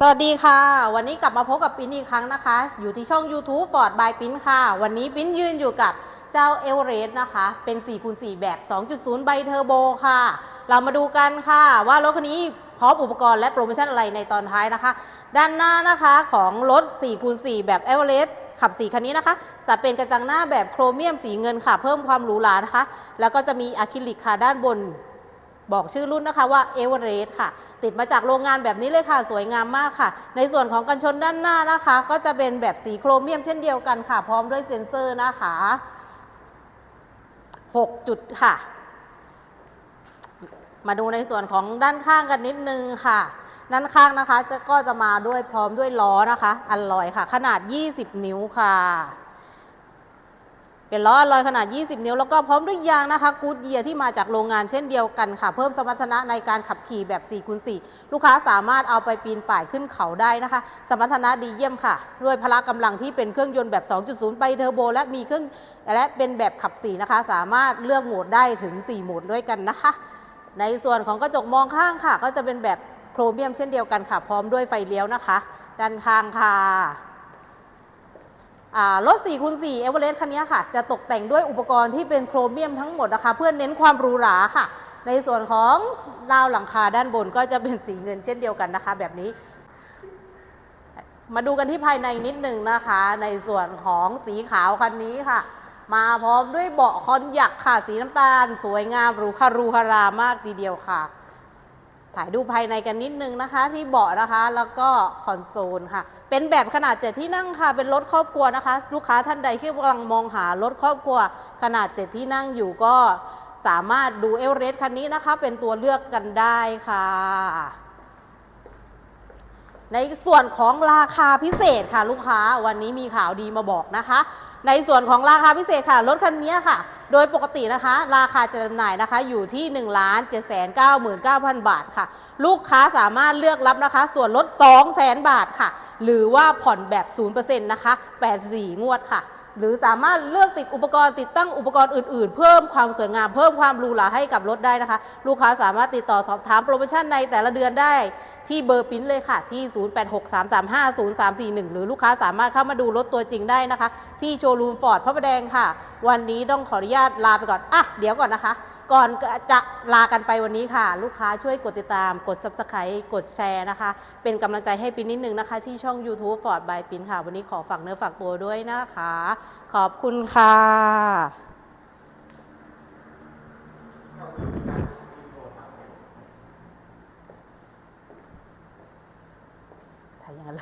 สวัสดีค่ะ วันนี้กลับมาพบกับปิ้นอีกครั้งนะคะ อยู่ที่ช่อง YouTube Ford by ปิ้นค่ะ วันนี้ปิ้นยืนอยู่กับเจ้าเอเวอเรสต์นะคะ เป็น4คูณ4แบบ 2.0 ใบเทอร์โบค่ะ เรามาดูกันค่ะ ว่ารถคันนี้พร้อมอุปกรณ์และโปรโมชั่นอะไรในตอนท้ายนะคะ ด้านหน้านะคะของรถ4คูณ4แบบเอเวอเรสต์ขับสีคันนี้นะคะ จะเป็นกระจังหน้าแบบโครเมียมสีเงินค่ะ เพิ่มความหรูหรานะคะ แล้วก็จะมีอะคริลิกค่ะด้านบน บอกชื่อรุ่นนะคะว่าเอเวอเรสต์ค่ะ ติดมาจากโรงงานแบบนี้เลยค่ะ สวยงามมากค่ะ ในส่วนของกันชนด้านหน้านะคะ ก็จะเป็นแบบสีโครเมียมเช่นเดียวกันค่ะ พร้อมด้วยเซ็นเซอร์นะคะ 6 จุดค่ะ มาดูในส่วนของด้านข้างกันนิดนึงค่ะ ด้านข้างนะคะจะก็จะมาด้วยพร้อมด้วยล้อนะคะ อัลลอยค่ะ ขนาด 20 นิ้วค่ะ เป็นล้ออลอยขนาด 20 นิ้ว แล้วก็พร้อมด้วยยางนะคะกูดเยียที่มาจากโรงงานเช่นเดียวกันค่ะ เพิ่มสมรรถนะในการขับขี่แบบ4คูณ4ลูกค้าสามารถเอาไปปีนป่ายขึ้นเขาได้นะคะ สมรรถนะดีเยี่ยมค่ะ ด้วยพละกำลังที่เป็นเครื่องยนต์แบบ 2.0 ไปเทอร์โบ และมีเครื่องและเป็นแบบขับ4นะคะ สามารถเลือกโหมดได้ถึง 4 โหมดด้วยกันนะคะ ในส่วนของกระจกมองข้างค่ะ ก็จะเป็นแบบโครเมียมเช่นเดียวกันค่ะ พร้อมด้วยไฟเลี้ยวนะคะ ด้านข้างค่ะ รถ4คูณ4เอเวอเรสต์คันนี้ค่ะ จะตกแต่งด้วยอุปกรณ์ที่เป็นโครเมียมทั้งหมดนะคะ เพื่อเน้นความหรูหราค่ะ ในส่วนของราวหลังคาด้านบนก็จะเป็นสีเงินเช่นเดียวกันนะคะ แบบนี้ มาดูกันที่ภายในนิดหนึ่งนะคะ ในส่วนของสีขาวคันนี้ค่ะ มาพร้อมด้วยเบาะคอนยักค่ะ สีน้ำตาล สวยงามหรูคารูคารามากทีเดียวค่ะ ถ่ายดูภายในกันนิดนึงนะคะ ที่เบาะนะคะแล้วก็คอนโซลค่ะ เป็นแบบขนาด 7 ที่นั่งค่ะ เป็นรถครอบครัวนะคะ ลูกค้าท่านใดที่กำลังมองหารถครอบครัว ขนาด 7 ที่นั่งอยู่ก็สามารถดูเอลเรสคันนี้นะคะ เป็นตัวเลือกกันได้ค่ะ ในส่วนของราคาพิเศษค่ะ ลูกค้าวันนี้มีข่าวดีมาบอกนะคะ ในส่วนของราคาพิเศษค่ะรถคันนี้ค่ะ โดยปกตินะคะ ราคาจะจำหน่ายนะคะอยู่ที่ 1 7 9 9 9 0 0 บาทค่ะ ลูกค้าสามารถเลือกรับนะคะ ส่วนลด 2 0 0 0 0 0 บาทค่ะ หรือว่าผ่อนแบบ 0%นะคะ 84 งวดค่ะ หรือสามารถเลือกติดอุปกรณ์ติดตั้งอุปกรณ์อื่นๆ เพิ่มความสวยงามเพิ่มความหรูหราให้กับรถได้นะคะ ลูกค้าสามารถติดต่อสอบถามโปรโมชั่นในแต่ละเดือนได้ ที่เบอร์ปิ้นเลยค่ะ ที่ 0863350341 หรือลูกค้าสามารถเข้ามาดูรถตัวจริงได้นะคะ ที่โชว์รูมฟอร์ดพระประแดงค่ะ วันนี้ต้องขออนุญาตลาไปก่อน อะ เดี๋ยวก่อนนะคะ ก่อนจะลากันไปวันนี้ค่ะ ลูกค้าช่วยกดติดตาม กด subscribe กดแชร์นะคะ เป็นกำลังใจให้ปินนิดนึงนะคะ ที่ช่อง YouTube Ford by ปินค่ะ วันนี้ขอฝากเนื้อฝากตัวด้วยนะคะ ขอบคุณค่ะ ถ่า